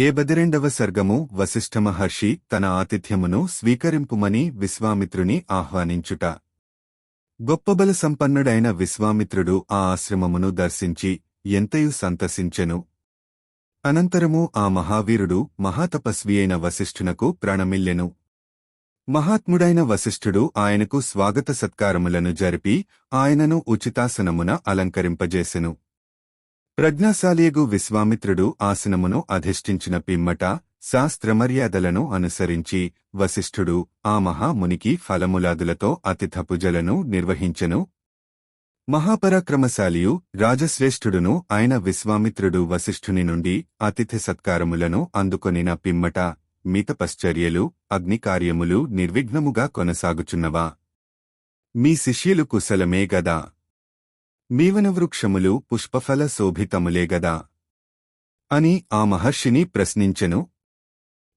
ఏబదిరెండవ సర్గము వశిష్ఠమహర్షి తన ఆతిథ్యమును స్వీకరింపుమని విశ్వామిత్రుని ఆహ్వానించుట. గొప్పబల సంపన్నుడైన విశ్వామిత్రుడు ఆ ఆశ్రమమును దర్శించి ఎంతయు సంతసించెను. అనంతరము ఆ మహావీరుడు మహాతపస్వి అయిన వశిష్ఠునకు ప్రణమిల్లెను. మహాత్ముడైన వశిష్ఠుడు ఆయనకు స్వాగత సత్కారములను జరిపి ఆయనను ఉచితాసనమున అలంకరింపజేసెను. ప్రజ్ఞాశాలియగు విశ్వామిత్రుడు ఆసనమును అధిష్ఠించిన పిమ్మట శాస్త్రమర్యాదలను అనుసరించి వశిష్ఠుడు ఆ మహామునికి ఫలములాదులతో అతిథపుజలను నిర్వహించెను. మహాపరాక్రమశాలియు రాజశ్రేష్ఠుడును ఆయన విశ్వామిత్రుడు వశిష్ఠుని నుండి అతిథి సత్కారములను అందుకొనిన పిమ్మట మితపశ్చర్యలు అగ్నికార్యములు నిర్విఘ్నముగా కొనసాగుచున్నవా? మీ శిష్యులు కుశలమే గదా? మీవనవృక్షములు పుష్పఫల శోభితములే గదా? అని ఆ మహర్షిని ప్రశ్నించెను.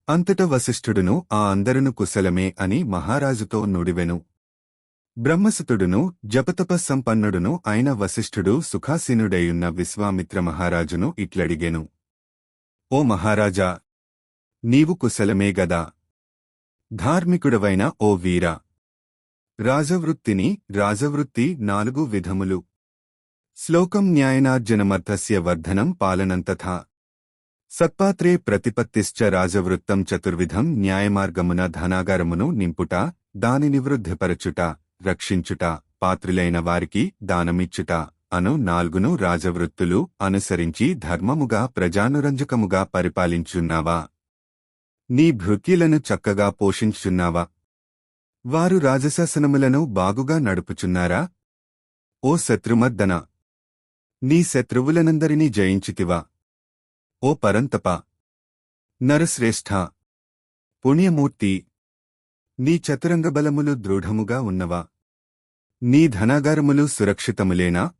అంతట వశిష్ఠుడును ఆ అందరును కుశలమే అని మహారాజుతో నుడివెను. బ్రహ్మసుతుడును జపతపస్సంపన్నుడును అయిన వశిష్ఠుడు సుఖాసీనుడైయున్న విశ్వామిత్ర మహారాజును ఇట్లడిగెను. ఓ మహారాజా నీవు కుశలమే గదా? ధార్మికుడవైన ఓ వీర. రాజవృత్తిని రాజవృత్తి నాలుగు విధములు. శ్లోకం న్యాయనార్జనమర్థస్య వర్ధనం పాలనంతథా. సత్పాత్రే ప్రతిపత్తిశ్చ రాజవృత్తం చతుర్విధం న్యాయమార్గమున ధనాగారమును నింపుట దాని నివృద్ధిపరచుట రక్షించుట పాత్రులైన వారికి దానమిచ్చుట అను నాల్గును రాజవృత్తులు అనుసరించి ధర్మముగా ప్రజానురంజకముగా పరిపాలించున్నావా? నీ భృత్యులను చక్కగా పోషించున్నావా వారు రాజశాసనములను బాగుగా నడుపుచున్నారా? ఓ శత్రుమర్దన నీ శత్రువులనందరినీ జయించితివా. ఓ పరంతప. నరశ్రేష్ఠ. పుణ్యమూర్తి. నీ చతురంగ బలములు దృఢముగా ఉన్నవా. నీ ధనాగారములు సురక్షితములేనా.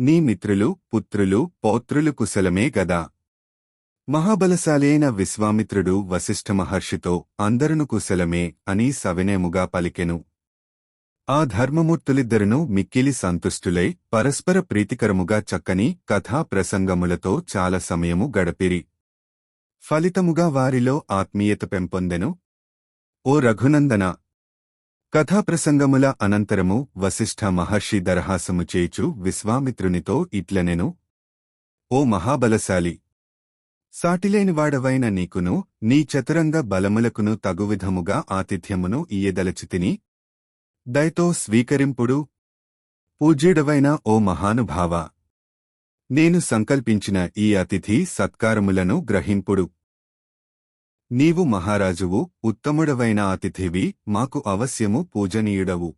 నీ మిత్రులు పుత్రులు పౌత్రులు కుశలమే గదా. మహాబలశాలైన విశ్వామిత్రుడు వశిష్ఠ మహర్షితో అందరును కుశలమే అని సవినేముగా పలికెను. ఆ ధర్మమూర్తులిద్దరును మిక్కిలి సంతుష్టులై పరస్పర ప్రీతికరముగా చక్కని కథా ప్రసంగములతో చాలా సమయము గడపిరి. ఫలితముగా వారిలో ఆత్మీయత పెంపొందెను. ఓ రఘునందన! కథాప్రసంగముల అనంతరము వశిష్ఠ మహర్షి దరహాసము చేచు విశ్వామిత్రునితో ఇట్లనెను. ఓ మహాబలశాలి! సాటిలేనివాడవైన నీకును నీ చతురంగ బలములకును తగువిధముగా ఆతిథ్యమును ఇయ్యదలచితిని దయతో స్వీకరింపుడు. పూజ్యుడవైన ఓ మహానుభావ. నేను సంకల్పించిన ఈ అతిథి సత్కారములను గ్రహింపుడు. నీవు మహారాజువు ఉత్తముడవైన అతిథివి మాకు అవశ్యము పూజనీయుడవు.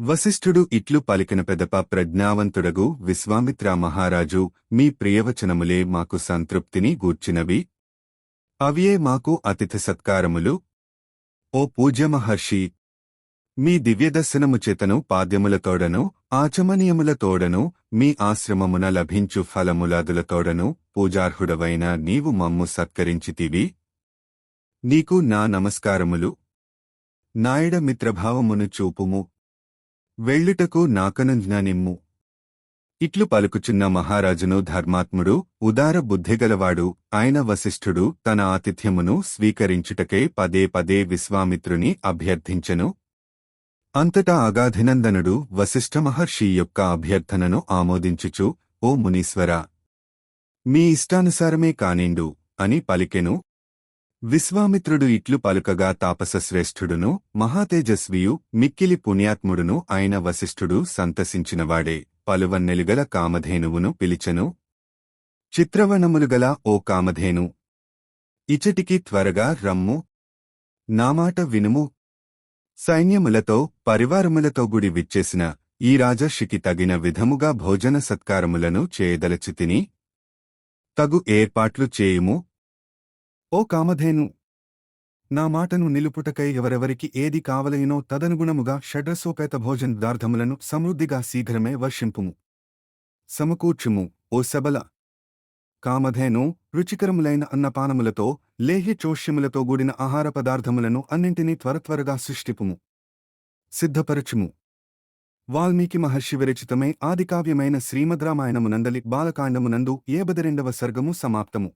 వశిష్ఠుడు ఇట్లు పలికిన పెదప ప్రజ్ఞావంతుడగు విశ్వామిత్ర మహారాజు మీ ప్రియవచనములే మాకు సంతృప్తిని గూర్చినవి. అవియే మాకు అతిథి సత్కారములు. ఓ పూజ్యమహర్షి మీ దివ్యదర్శనము చేతను పాద్యములతోడను ఆచమనీయములతోడను మీ ఆశ్రమమున లభించు ఫలములాదులతోడను పూజార్హుడవైన నీవు మమ్ము సత్కరించితివి. నీకు నా నమస్కారములు. నాయడ మిత్రభావమును చూపుము. వెళ్ళుటకు నాకనుజ్ఞానిమ్ము ఇట్లు పలుకుచున్న మహారాజును ధర్మాత్ముడు ఉదార బుద్ధిగలవాడు ఆయన వశిష్ఠుడు తన ఆతిథ్యమును స్వీకరించుటకై పదే పదే విశ్వామిత్రుని అభ్యర్థించెను. అంతటా అగాధినందనుడు వశిష్ఠ మహర్షి యొక్క అభ్యర్థనను ఆమోదించుచు ఓ మునీశ్వరా! మీ ఇష్టానుసారమే కానిండు అని పలికెను. విశ్వామిత్రుడు ఇట్లు పలుకగా తాపసశ్రేష్ఠుడును మహాతేజస్వియు మిక్కిలి పుణ్యాత్ముడును అయిన వశిష్ఠుడు సంతసించినవాడే పలువన్నెలుగల కామధేనువును పిలిచెను. చిత్రవనములుగల ఓ కామధేను. ఇచటికి త్వరగా రమ్ము. నామాట వినుము. సైన్యములతో పరివారములతో గుడి విచ్చేసిన ఈ రాజర్షికి తగిన విధముగా భోజన సత్కారములను చేయదలచితిని తగు ఏర్పాట్లు చేయుము. ఓ కామధేను నా మాటను నిలుపుటకై ఎవరెవరికి ఏది కావలయినో తదనుగుణముగా షడ్రసోపేత భోజనదార్థములను సమృద్ధిగా శీఘ్రమే వర్షింపుము. సమకూర్చుము ఓ సబల కామధేను రుచికరములైన అన్నపానములతో లేహి చోష్యములతో కూడిన ఆహార పదార్థములను అన్నింటినీ త్వరత్వరగా సృష్టిపుము. సిద్ధపరచుము. వాల్మీకి మహర్షి విరచితమై ఆదికావ్యమైన శ్రీమద్రామాయణమునందలి బాలకాండమునందు ఏబదిరెండవ సర్గము సమాప్తము.